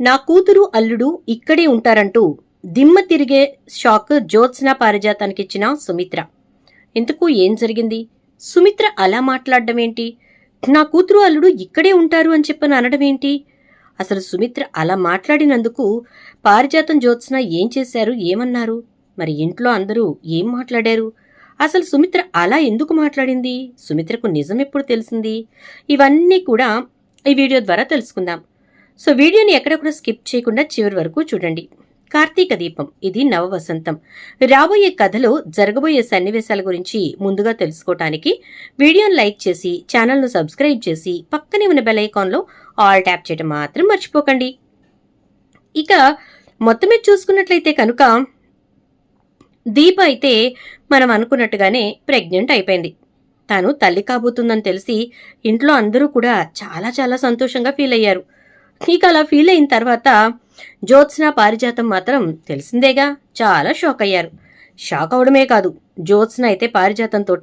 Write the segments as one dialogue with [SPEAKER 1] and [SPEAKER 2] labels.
[SPEAKER 1] నా కూతురు అల్లుడు ఇక్కడే ఉంటారంటూ దిమ్మ తిరిగే షాక్ జ్యోత్స్న పారిజాతానికిచ్చిన సుమిత్ర. ఇంతకు ఏం జరిగింది? సుమిత్ర అలా మాట్లాడడం ఏంటి నా కూతురు అల్లుడు ఇక్కడే ఉంటారు అని చెప్పని అనడం ఏంటి అసలు సుమిత్ర అలా మాట్లాడినందుకు పారిజాతం జ్యోత్స్న ఏం చేశారు? ఏమన్నారు? మరి ఇంట్లో అందరూ ఏం మాట్లాడారు? అసలు సుమిత్ర అలా ఎందుకు మాట్లాడింది? సుమిత్రకు నిజం ఎప్పుడు తెలిసింది? ఇవన్నీ కూడా ఈ వీడియో ద్వారా తెలుసుకుందాం. సో వీడియోని ఎక్కడ స్కిప్ చేయకుండా చివరి వరకు చూడండి. కార్తీక దీపం ఇది నవ వసంతం రాబోయే కథలో జరగబోయే సన్నివేశాల గురించి ముందుగా తెలుసుకోవటానికి వీడియోని లైక్ చేసి ఛానల్ను సబ్స్క్రైబ్ చేసి పక్కనే ఉన్న బెల్ ఐకాన్లో ఆల్ ట్యాప్ చేయడం మాత్రం మర్చిపోకండి. ఇక మొత్తం మీద చూసుకున్నట్లయితే కనుక దీప అయితే మనం అనుకున్నట్టుగానే ప్రెగ్నెంట్ అయిపోయింది. తాను తల్లి కాబోతుందని తెలిసి ఇంట్లో అందరూ కూడా చాలా చాలా సంతోషంగా ఫీల్ అయ్యారు. ఇక అలా ఫీల్ అయిన తర్వాత జ్యోత్స్న పారిజాతం మాత్రం తెలిసిందేగా. చాలా షాక్ అయ్యారు. షాక్ అవడమే కాదు జ్యోత్స్న అయితే పారిజాతంతో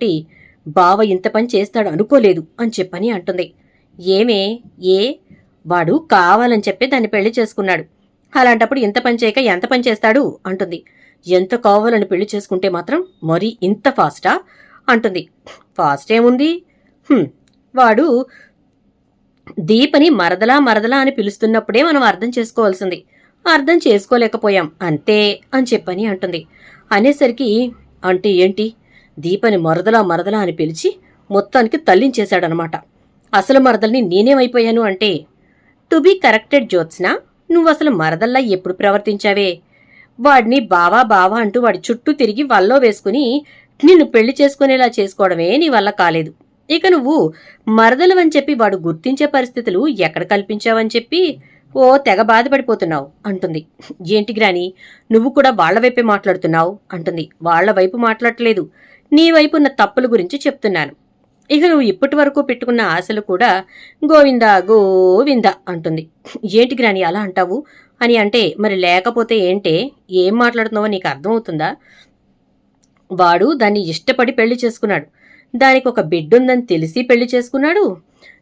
[SPEAKER 1] బావ ఇంత పని చేస్తాడు అనుకోలేదు అని చెప్పని అంటుంది. ఏమే? ఏ? వాడు కావాలని చెప్పి దాన్ని పెళ్ళి చేసుకున్నాడు. అలాంటప్పుడు ఇంత పని చేయక ఎంత పని చేస్తాడు? అంటుంది. ఎంత కావాలని పెళ్ళి చేసుకుంటే మాత్రం మరీ ఇంత ఫాస్టా అంటుంది. ఫాస్ట్ ఏముంది? వాడు దీపని మరదలా మరదలా అని పిలుస్తున్నప్పుడే మనం అర్థం చేసుకోవాల్సింది. అర్థం చేసుకోలేకపోయాం. అంతే అని చెప్పని అంటుంది. అనేసరికి అంటే ఏంటి? దీపని మరదలా మరదలా అని పిలిచి మొత్తానికి తల్లించేశాడనమాట. అసలు మరదల్ని నేనేమైపోయాను అంటే టు బీ కరెక్టెడ్ జ్యోత్స్న నువ్వు అసలు మరదల్లా ఎప్పుడు ప్రవర్తించావే? వాడిని బావా బావా అంటూ వాడి చుట్టూ తిరిగి వల్లో వేసుకుని నిన్ను పెళ్ళి చేసుకునేలా చేసుకోవడమే నీ వల్ల కాలేదు. ఇక నువ్వు మరదలవని చెప్పి వాడు గుర్తించే పరిస్థితులు ఎక్కడ కల్పించావని చెప్పి ఓ తెగ బాధపడిపోతున్నావు అంటుంది. ఏంటి గ్రాని నువ్వు కూడా వాళ్ళ వైపే మాట్లాడుతున్నావు అంటుంది. వాళ్ళ వైపు మాట్లాడట్లేదు. నీ వైపు ఉన్న తప్పుల గురించి చెప్తున్నాను. ఇక నువ్వు ఇప్పటి వరకు పెట్టుకున్న ఆశలు కూడా గోవిందా గోవిందా అంటుంది. ఏంటి గ్రాని అలా అంటావు? అని అంటే మరి లేకపోతే ఏంటే? ఏం మాట్లాడుతున్నావో నీకు అర్థమవుతుందా? వాడు దాన్ని ఇష్టపడి పెళ్ళి చేసుకున్నాడు. దానికి ఒక బిడ్డుందని తెలిసి పెళ్ళి చేసుకున్నాడు.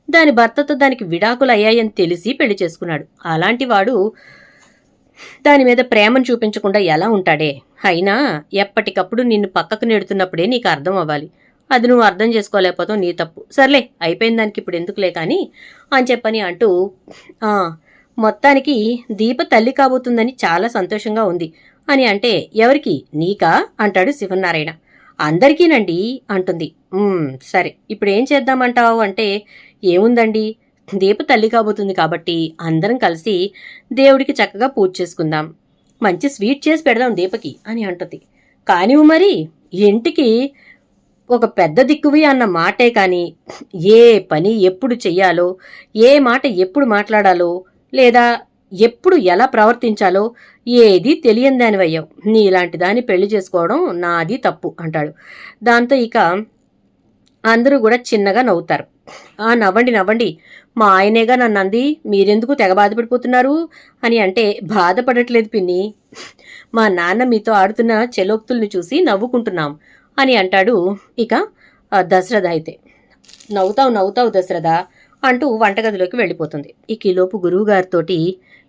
[SPEAKER 1] దాని భర్తతో దానికి విడాకులు అయ్యాయని తెలిసి పెళ్ళి చేసుకున్నాడు. అలాంటి వాడు దాని మీద ప్రేమను చూపించకుండా ఎలా ఉంటాడే? అయినా ఎప్పటికప్పుడు నిన్ను పక్కకు నెడుతున్నప్పుడే నీకు అర్థం అవ్వాలి. అది నువ్వు అర్థం చేసుకోలేకపోతావు నీ తప్పు. సర్లే అయిపోయిన దానికి ఇప్పుడు ఎందుకులే కానీ అని చెప్పని అంటూ మొత్తానికి దీప తల్లి కాబోతుందని చాలా సంతోషంగా ఉంది. అని అంటే ఎవరికి? నీకా? అంటాడు శివనారాయణ. అందరికీనండి అంటుంది. సరే ఇప్పుడు ఏం చేద్దామంటావు అంటే ఏముందండి? దీప తల్లి కాబోతుంది కాబట్టి అందరం కలిసి దేవుడికి చక్కగా పూజ చేసుకుందాం. మంచి స్వీట్ చేసి పెడదాం దీపకి అని అంటుంది. కానీ మరి ఇంటికి ఒక పెద్ద దిక్కువి అన్న మాటే కానీ ఏ పని ఎప్పుడు చెయ్యాలో ఏ మాట ఎప్పుడు మాట్లాడాలో లేదా ఎప్పుడు ఎలా ప్రవర్తించాలో ఏది తెలియని దానివయ్యావు నీ ఇలాంటి దాన్ని పెళ్ళి చేసుకోవడం నాది తప్పు అంటాడు. దాంతో ఇక అందరూ కూడా చిన్నగా నవ్వుతారు. ఆ నవ్వండి నవ్వండి మా ఆయనేగా నన్ను అంది మీరెందుకు తెగ బాధపడిపోతున్నారు? అని అంటే బాధపడట్లేదు పిన్ని. మా నాన్న మీతో ఆడుతున్న చెలోక్తుల్ని చూసి నవ్వుకుంటున్నాం అని అంటాడు ఇక దశరథ అయితే. నవ్వుతావు నవ్వుతావు దశరథ అంటూ వంటగదిలోకి వెళ్ళిపోతుంది. ఇక ఈలోపు గురువుగారితోటి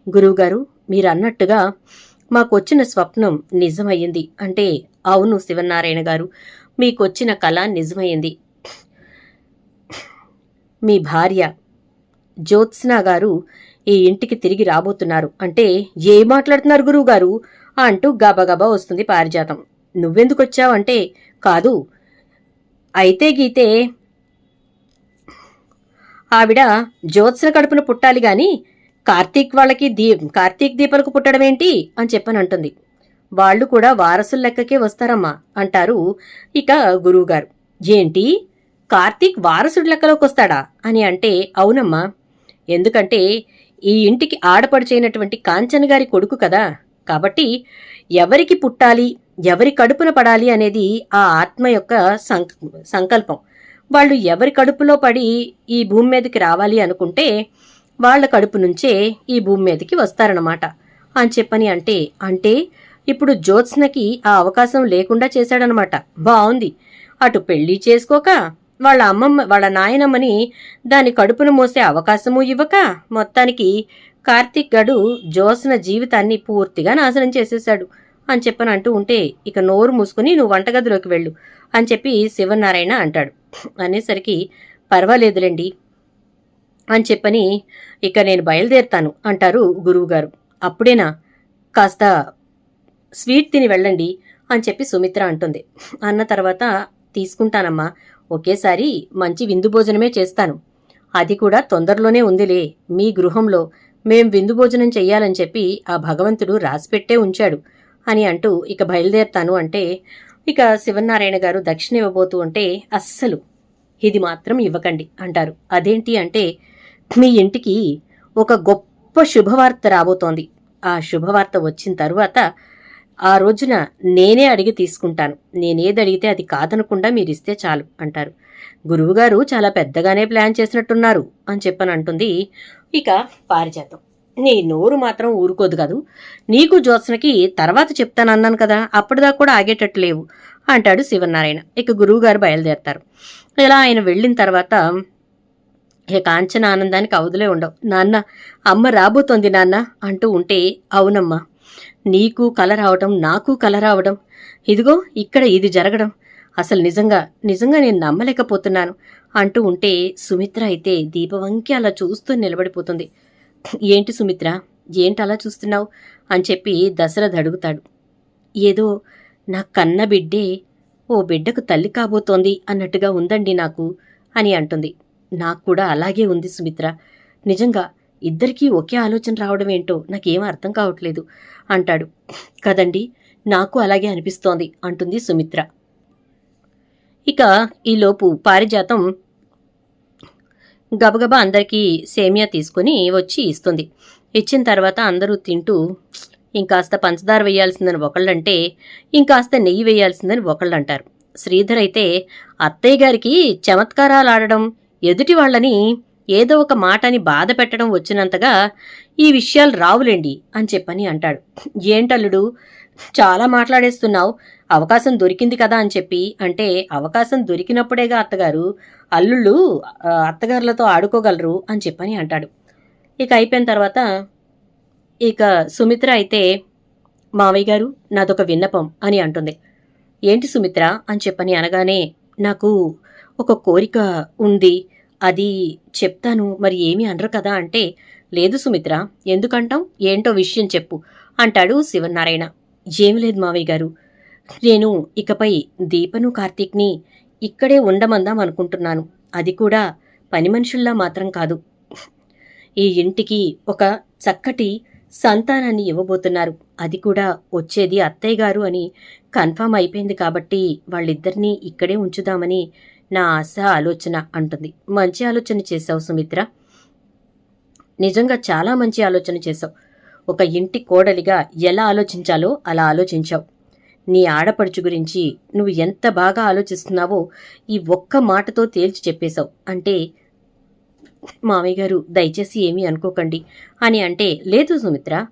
[SPEAKER 1] గురువుగారు మీరు అన్నట్టుగా మాకొచ్చిన స్వప్నం నిజమయ్యింది. అంటే అవును శివనారాయణ గారు మీకొచ్చిన కళ నిజమయ్యింది. మీ భార్య జ్యోత్స్నా గారు ఈ ఇంటికి తిరిగి రాబోతున్నారు. అంటే ఏ మాట్లాడుతున్నారు గురువు గారు అంటూ గబగబా వస్తుంది పారిజాతం. నువ్వెందుకు వచ్చావంటే కాదు. అయితే గీతే ఆవిడ జ్యోత్స్న కడుపున పుట్టాలి గాని కార్తీక్ వాళ్ళకి దీ కార్తీక్ దీపాలకు పుట్టడమేంటి అని చెప్పని అంటుంది. వాళ్ళు కూడా వారసుల లెక్కకే వస్తారమ్మా అంటారు ఇక గురువుగారు. ఏంటి? కార్తీక్ వారసుడి లెక్కలోకి వస్తాడా అని అంటే అవునమ్మా. ఎందుకంటే ఈ ఇంటికి ఆడపడుచైనటువంటి కాంచన్ గారి కొడుకు కదా. కాబట్టి ఎవరికి పుట్టాలి ఎవరి కడుపున పడాలి అనేది ఆ ఆత్మ యొక్క సంక సంకల్పం. వాళ్ళు ఎవరి కడుపులో పడి ఈ భూమి మీదకి రావాలి అనుకుంటే వాళ్ళ కడుపు నుంచే ఈ భూమి మీదకి వస్తారనమాట అని చెప్పని అంటే అంటే ఇప్పుడు జ్యోత్స్నకి ఆ అవకాశం లేకుండా చేశాడనమాట బాగుంది అటు పెళ్ళి చేసుకోక వాళ్ళ అమ్మమ్మ వాళ్ళ నాయనమ్మని దాని కడుపును మోసే అవకాశము ఇవ్వక మొత్తానికి కార్తీక్ గడు జ్యోత్స్న జీవితాన్ని పూర్తిగా నాశనం చేసేశాడు. అని చెప్పని అంటూ ఉంటే ఇక నోరు మూసుకుని నువ్వు వంటగదిలోకి వెళ్ళు అని చెప్పి శివనారాయణ అంటాడు. అనేసరికి పర్వాలేదులేండి. అని చెప్పని ఇక నేను బయలుదేరుతాను అంటారు గురువుగారు. అప్పుడేనా? కాస్త స్వీట్ తిని వెళ్ళండి అని చెప్పి సుమిత్ర అంటుంది. అన్న తర్వాత తీసుకుంటానమ్మా ఒకేసారి మంచి విందు భోజనమే చేస్తాను. అది కూడా తొందరలోనే ఉందిలే మీ గృహంలో మేం విందు భోజనం చెయ్యాలని చెప్పి ఆ భగవంతుడు రాసిపెట్టే ఉంచాడు అని అంటూ ఇక బయలుదేరుతాను అంటే ఇక శివనారాయణ గారు దక్షిణ ఇవ్వబోతూ ఉంటే అస్సలు ఇది మాత్రం ఇవ్వకండి అంటారు. అదేంటి అంటే మీ ఇంటికి ఒక గొప్ప శుభవార్త రాబోతోంది. ఆ శుభవార్త వచ్చిన తరువాత ఆ రోజున నేనే అడిగి తీసుకుంటాను. నేనేది అడిగితే అది కాదనకుండా మీరు ఇస్తే చాలు అంటారు. గురువుగారు చాలా పెద్దగానే ప్లాన్ చేసినట్టున్నారు అని చెప్పని అంటుంది ఇక పారిజాతం. నీ నోరు మాత్రం ఊరుకోదు కాదు. నీకు జ్యోత్సనకి తర్వాత చెప్తానన్నాను కదా అప్పటిదాకా కూడా ఆగేటట్టు లేవు అంటాడు శివనారాయణ. ఇక గురువుగారు బయలుదేరతారు. ఇలా ఆయన వెళ్ళిన తర్వాత ఇక కాంచన ఆనందానికి అవధులే ఉండవు. నాన్న అమ్మ రాబోతోంది నాన్న అంటూ ఉంటే అవునమ్మా నీకు కల రావడం నాకు కల రావడం ఇదిగో ఇక్కడ ఇది జరగడం అసలు నిజంగా నిజంగా నేను నమ్మలేకపోతున్నాను అంటూ ఉంటే సుమిత్ర అయితే దీపవంకి అలా చూస్తూ నిలబడిపోతుంది. ఏంటి సుమిత్ర ఏంటి అలా చూస్తున్నావు? అని చెప్పి దశరథ్ అడుగుతాడు. ఏదో నా కన్న బిడ్డే ఓ బిడ్డకు తల్లి కాబోతోంది అన్నట్టుగా ఉందండి నాకు అని అంటుంది. నాకు కూడా అలాగే ఉంది సుమిత్ర. నిజంగా ఇద్దరికీ ఒకే ఆలోచన రావడం ఏంటో నాకేం అర్థం కావట్లేదు అంటాడు. కదండి నాకు అలాగే అనిపిస్తోంది అంటుంది సుమిత్ర. ఇక ఈలోపు పారిజాతం గబగబా అందరికీ సేమియా తీసుకుని వచ్చి ఇస్తుంది. ఇచ్చిన తర్వాత అందరూ తింటూ ఇంకాస్త పంచదార వేయాల్సిందని ఒకళ్ళంటే ఇంకాస్త నెయ్యి వేయాల్సిందని ఒకళ్ళు అంటారు శ్రీధర్ అయితే అత్తయ్య గారికి చమత్కారాలు ఆడడం ఎదుటి వాళ్ళని ఏదో ఒక మాటని బాధ పెట్టడం వచ్చినంతగా ఈ విషయాలు రావులేండి అని చెప్పని అంటాడు. ఏంటల్లుడు? చాలా మాట్లాడేస్తున్నావు. అవకాశం దొరికింది కదా అని చెప్పి అంటే అవకాశం దొరికినప్పుడేగా అత్తగారు? అల్లుళ్ళు అత్తగారులతో ఆడుకోగలరు అని చెప్పని అంటాడు. ఇక అయిపోయిన తర్వాత ఇక సుమిత్ర అయితే మావయ్య గారు నాదొక విన్నపం అని అంటుంది. ఏంటి సుమిత్ర? అని చెప్పని అనగానే నాకు ఒక కోరిక ఉంది. అది చెప్తాను మరి ఏమీ అనరు కదా అంటే లేదు సుమిత్ర ఎందుకంటాం ఏంటో విషయం చెప్పు అంటాడు శివనారాయణ. ఏమి లేదు మావయ్య గారు. నేను ఇకపై దీపను కార్తీక్ని ఇక్కడే ఉండమందాం అనుకుంటున్నాను. అది కూడా పని మనుషుల్లా మాత్రం కాదు. ఈ ఇంటికి ఒక చక్కటి సంతానాన్ని ఇవ్వబోతున్నారు. అది కూడా వచ్చేది అత్తయ్య గారు అని కన్ఫామ్ అయిపోయింది కాబట్టి వాళ్ళిద్దరినీ ఇక్కడే ఉంచుదామని నా ఆశ ఆలోచన అంటుంది. మంచి ఆలోచన చేశావు సుమిత్ర. నిజంగా చాలా మంచి ఆలోచన చేశావు. ఒక ఇంటి కోడలిగా ఎలా ఆలోచించాలో అలా ఆలోచించావు. నీ ఆడపడుచు గురించి నువ్వు ఎంత బాగా ఆలోచిస్తున్నావో ఈ ఒక్క మాటతో తేల్చి చెప్పేశావు. అంటే మామయ్య గారు దయచేసి ఏమీ అనుకోకండి. అని అంటే లేదు సుమిత్ర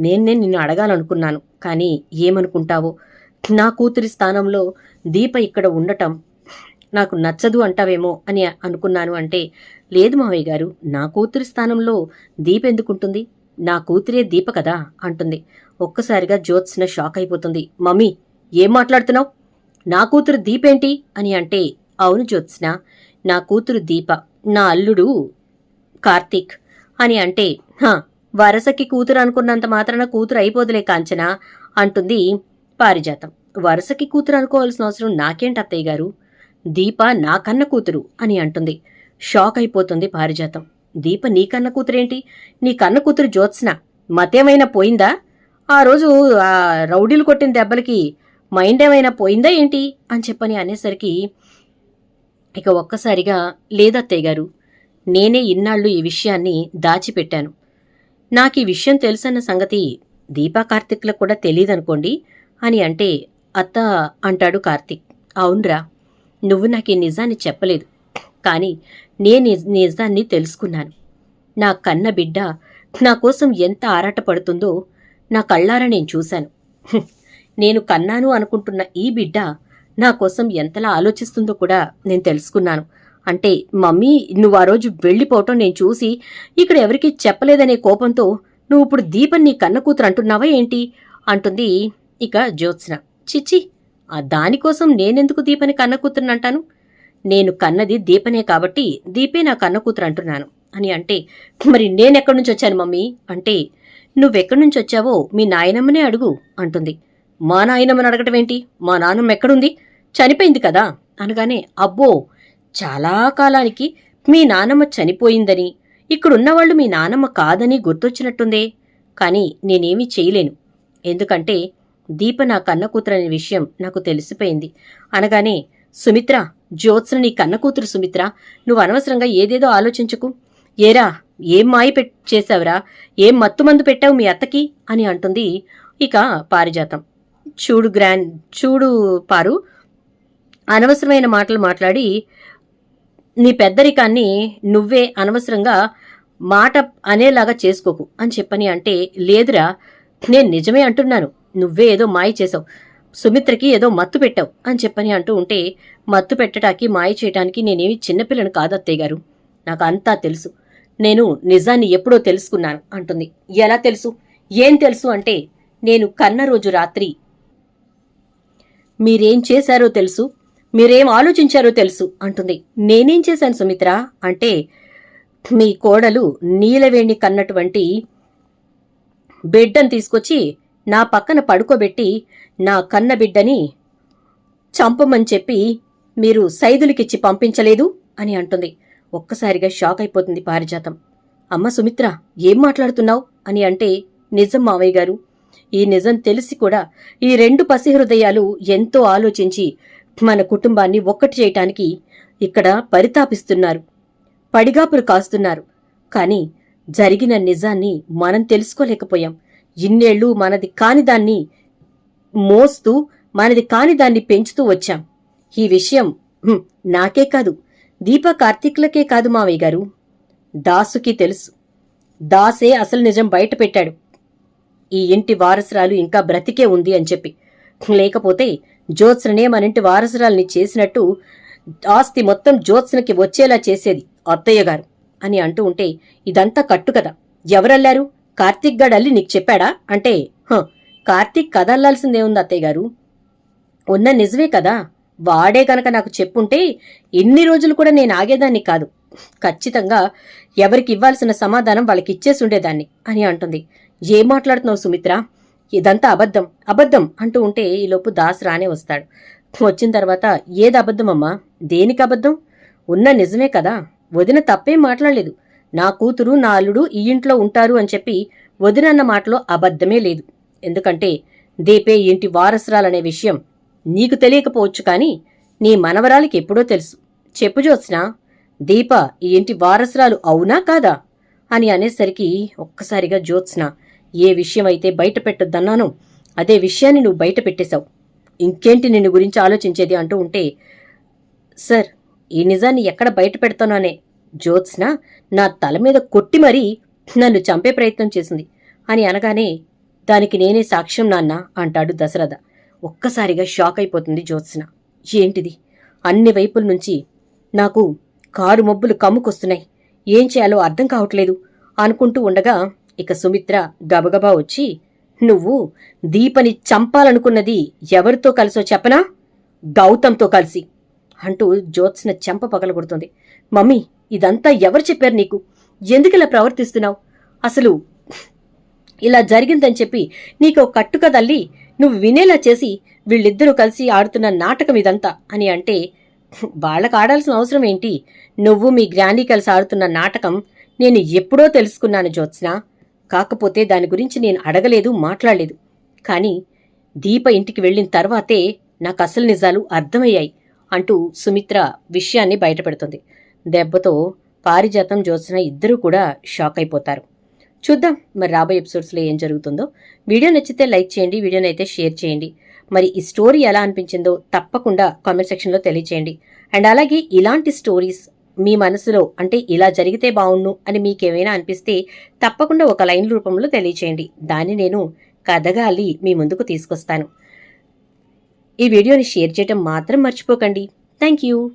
[SPEAKER 1] నేనే నిన్ను అడగాలనుకున్నాను. కానీ ఏమనుకుంటావో? నా కూతురి స్థానంలో దీప ఇక్కడ ఉండటం నాకు నచ్చదు అంటావేమో అని అనుకున్నాను అంటే లేదు మావయ్య గారు నా కూతురి స్థానంలో దీప ఎందుకుంటుంది? నా కూతురే దీప కదా అంటుంది. ఒక్కసారిగా జ్యోత్స్న షాక్ అయిపోతుంది. మమ్మీ ఏం మాట్లాడుతున్నావు? నా కూతురు దీపేంటి అని అంటే అవును జ్యోత్స్న నా కూతురు దీప నా అల్లుడు కార్తీక్ అని అంటే హా వరసకి కూతురు అనుకున్నంత మాత్రాన కూతురు అయిపోదులే కాంచన అంటుంది పారిజాతం. వరసకి కూతురు అనుకోవాల్సిన అవసరం నాకేంటి అత్తయ్య గారు? దీప నా కన్న కూతురు అని అంటుంది. షాక్ అయిపోతుంది పారిజాతం. దీప నీ కన్న కూతురేంటి? నీ కన్న కూతురు జ్యోత్స్న మతేమైనా పోయిందా? ఆ రోజు ఆ రౌడీలు కొట్టిన దెబ్బలకి మైండ్ ఏమైనా పోయిందా ఏంటి? అని చెప్పని అనేసరికి ఇక ఒక్కసారిగా లేదత్తయ్య గారు నేనే ఇన్నాళ్ళు ఈ విషయాన్ని దాచిపెట్టాను. నాకు ఈ విషయం తెలుసన్న సంగతి దీపా కార్తిక్లకు కూడా తెలియదనుకోండి అని అంటే అత్త అంటాడు కార్తిక్. అవునరా. నువ్వు నాకు ఈ నిజాన్ని చెప్పలేదు. కానీ నేను నిజాన్ని తెలుసుకున్నాను. నా కన్న బిడ్డ నా కోసం ఎంత ఆరాటపడుతుందో నా కళ్ళారా నేను చూశాను. నేను కన్నాను అనుకుంటున్న ఈ బిడ్డ నా కోసం ఎంతలా ఆలోచిస్తుందో కూడా నేను తెలుసుకున్నాను. అంటే మమ్మీ నువ్వు ఆ రోజు వెళ్ళిపోవటం నేను చూసి ఇక్కడ ఎవరికీ చెప్పలేదనే కోపంతో నువ్వు ఇప్పుడు దీపన్ నీ కన్న కూతురు అంటున్నావా ఏంటి? అంటుంది ఇక జ్యోత్స్న. చిచ్చి ఆ దానికోసం నేనెందుకు దీపని కన్న కూతురుని అంటాను నేను కన్నది దీపనే కాబట్టి దీపే నా కన్న కూతురు అంటున్నాను. అని అంటే మరి నేనెక్కడి నుంచి వచ్చాను మమ్మీ? అంటే నువ్వెక్కడి నుంచి వచ్చావో మీ నాయనమ్మనే అడుగు అంటుంది. మా నాయనమ్మని అడగటం ఏంటి మా నాన్నమ్మ ఎక్కడుంది? చనిపోయింది కదా? అనగానే అబ్బో చాలా కాలానికి మీ నానమ్మ చనిపోయిందని ఇక్కడున్నవాళ్ళు మీ నానమ్మ కాదని గుర్తొచ్చినట్టుందే. కానీ నేనేమీ చేయలేను. ఎందుకంటే దీప నా కన్న కూతురనే విషయం నాకు తెలిసిపోయింది. అనగానే సుమిత్ర జ్యోత్స్న నీ కన్న కూతురు సుమిత్ర నువ్వు అనవసరంగా ఏదేదో ఆలోచించకు. ఏరా ఏం మాయ పెట్ చేశావురా? ఏం మత్తుమందు పెట్టావు మీ అత్తకి? అని అంటుంది ఇక పారిజాతం. చూడు గ్రాండ్ చూడు పారు అనవసరమైన మాటలు మాట్లాడి నీ పెద్దరికాన్ని నువ్వే అనవసరంగా మాట అనేలాగా చేసుకోకు అని చెప్పని అంటే లేదురా నేను నిజమే అంటున్నాను. నువ్వే ఏదో మాయ చేసావు సుమిత్రకి ఏదో మత్తు పెట్టావు అని చెప్పని అంటూ ఉంటే మత్తు పెట్టడానికి మాయ చేయడానికి నేనేమి చిన్నపిల్లను కాదు అత్తయ్య గారు. నాకు అంతా తెలుసు. నేను నిజాన్ని ఎప్పుడో తెలుసుకున్నాను అంటుంది. ఎలా తెలుసు? ఏం తెలుసు అంటే నేను కన్న రోజు రాత్రి మీరేం చేశారో తెలుసు మీరేం ఆలోచించారో తెలుసు అంటుంది. నేనేం చేశాను సుమిత్ర అంటే మీ కోడలు నీలవేణి కన్నటువంటి బిడ్డను తీసుకొచ్చి నా పక్కన పడుకోబెట్టి నా కన్న బిడ్డని చంపమని చెప్పి మీరు సైదులకిచ్చి పంపించలేదు అని అంటుంది. ఒక్కసారిగా షాక్ అయిపోతుంది పారిజాతం. అమ్మ సుమిత్ర ఏం మాట్లాడుతున్నావు? అని అంటే నిజం మావయ్య గారు ఈ నిజం తెలిసి కూడా ఈ రెండు పసిహృదయాలు ఎంతో ఆలోచించి మన కుటుంబాన్ని ఒక్కటి చేయటానికి ఇక్కడ పరితాపిస్తున్నారు. పడిగాపులు కాస్తున్నారు. కాని జరిగిన నిజాన్ని మనం తెలుసుకోలేకపోయాం. ఇన్నేళ్ళు మనది కాని దాన్ని మోస్తూ మనది కాని దాన్ని పెంచుతూ వచ్చాం. ఈ విషయం నాకే కాదు. దీప కార్తీక్లకే కాదు మావయ్య గారు. దాసుకి తెలుసు. దాసే అసలు నిజం బయట పెట్టాడు. ఈ ఇంటి వారసురాలు ఇంకా బ్రతికే ఉంది అని చెప్పి. లేకపోతే జ్యోత్స్ననే మన ఇంటి వారసురాల్ని చేసినట్టు ఆస్తి మొత్తం జ్యోత్స్నకి వచ్చేలా చేసేది అత్తయ్య గారు అని అంటూ ఉంటే ఇదంతా కట్టు కదా ఎవరల్లారు? కార్తీక్ గాడు అల్లి నీకు చెప్పాడా? అంటే "హ, కార్తీక్ కథ అల్లాల్సిందే ఉంది అత్తయ్య గారు? ఉన్న నిజమే కదా. వాడే కనుక నాకు చెప్పుంటే ఎన్ని రోజులు కూడా నేను ఆగేదాన్ని కాదు. ఖచ్చితంగా ఎవరికి ఇవ్వాల్సిన సమాధానం వాళ్ళకి ఇచ్చేసి ఉండేదాన్ని అని అంటుంది. ఏం మాట్లాడుతున్నావు సుమిత్ర? ఇదంతా అబద్ధం అబద్ధం అంటూ ఉంటే ఈలోపు దాస్ రానే వస్తాడు. వచ్చిన తర్వాత ఏది అబద్ధమమ్మా? దేనికి అబద్ధం? ఉన్న నిజమే కదా. వదిన తప్పేం మాట్లాడలేదు. నా కూతురు నా అల్లుడు ఈ ఇంట్లో ఉంటారు అని చెప్పి వదినన్న మాటలో అబద్ధమే లేదు. ఎందుకంటే దీపే ఇంటి వారసురాలనే విషయం నీకు తెలియకపోవచ్చు కానీ నీ మనవరాలికి ఎప్పుడో తెలుసు. చెప్పు జోత్స్నా దీప ఈ ఇంటి వారసురాలు అవునా కాదా? అని అనేసరికి ఒక్కసారిగా జ్యోత్స్న ఏ విషయమైతే బయట పెట్టొద్దన్నాను అదే విషయాన్ని నువ్వు బయట పెట్టేశావు. ఇంకేంటి నిన్ను గురించి ఆలోచించేది అంటూ ఉంటే సార్ ఈ నిజాన్ని ఎక్కడ బయట పెడతాను అనే జ్యోత్స్న నా తల మీద కొట్టి మరీ నన్ను చంపే ప్రయత్నం చేసింది. అని అనగానే దానికి నేనే సాక్ష్యం నాన్న అంటాడు దశరథ. ఒక్కసారిగా షాక్ అయిపోతుంది జ్యోత్స్న. ఏంటిది? అన్ని వైపుల నుంచి నాకు కారు మబ్బులు కమ్ముకొస్తున్నాయి. ఏం చేయాలో అర్థం కావట్లేదు. అనుకుంటూ ఉండగా ఇక సుమిత్ర గబగబా వచ్చి నువ్వు దీపని చంపాలనుకున్నది ఎవరితో కలిసో చెప్పనా? గౌతంతో కలిసి అంటూ జ్యోత్స్న చెంప పగలగొడుతుంది. మమ్మీ ఇదంతా ఎవరు చెప్పారు నీకు? ఎందుకిలా ప్రవర్తిస్తున్నావు? అసలు ఇలా జరిగిందని చెప్పి నీకు కట్టుకదల్లి నువ్వు వినేలా చేసి వీళ్ళిద్దరూ కలిసి ఆడుతున్న నాటకం ఇదంతా అని అంటే వాళ్ళకు ఆడాల్సిన అవసరం ఏంటి? నువ్వు మీ గ్రాండీ కలిసి ఆడుతున్న నాటకం నేను ఎప్పుడో తెలుసుకున్నాను జ్యోత్స్న. కాకపోతే దాని గురించి నేను అడగలేదు మాట్లాడలేదు. కానీ దీప ఇంటికి వెళ్ళిన తర్వాతే నాకు అసలు నిజాలు అర్థమయ్యాయి అంటూ సుమిత్ర విషయాన్ని బయటపెడుతుంది. దెబ్బతో పారిజాతం జ్యోత్స్న ఇద్దరూ కూడా షాక్ అయిపోతారు. చూద్దాం మరి రాబోయే ఎపిసోడ్స్లో ఏం జరుగుతుందో. వీడియో నచ్చితే లైక్ చేయండి వీడియోని అయితే షేర్ చేయండి. మరి ఈ స్టోరీ ఎలా అనిపించిందో తప్పకుండా కామెంట్ సెక్షన్లో తెలియచేయండి. అండ్ అలాగే ఇలాంటి స్టోరీస్ మీ మనసులో అంటే ఇలా జరిగితే బాగుండు అని మీకేమైనా అనిపిస్తే తప్పకుండా ఒక లైన్ రూపంలో తెలియచేయండి. దాన్ని నేను కథగా అల్లి మీ ముందుకు తీసుకొస్తాను. ఈ వీడియోని షేర్ చేయటం మాత్రం మర్చిపోకండి. Thank you.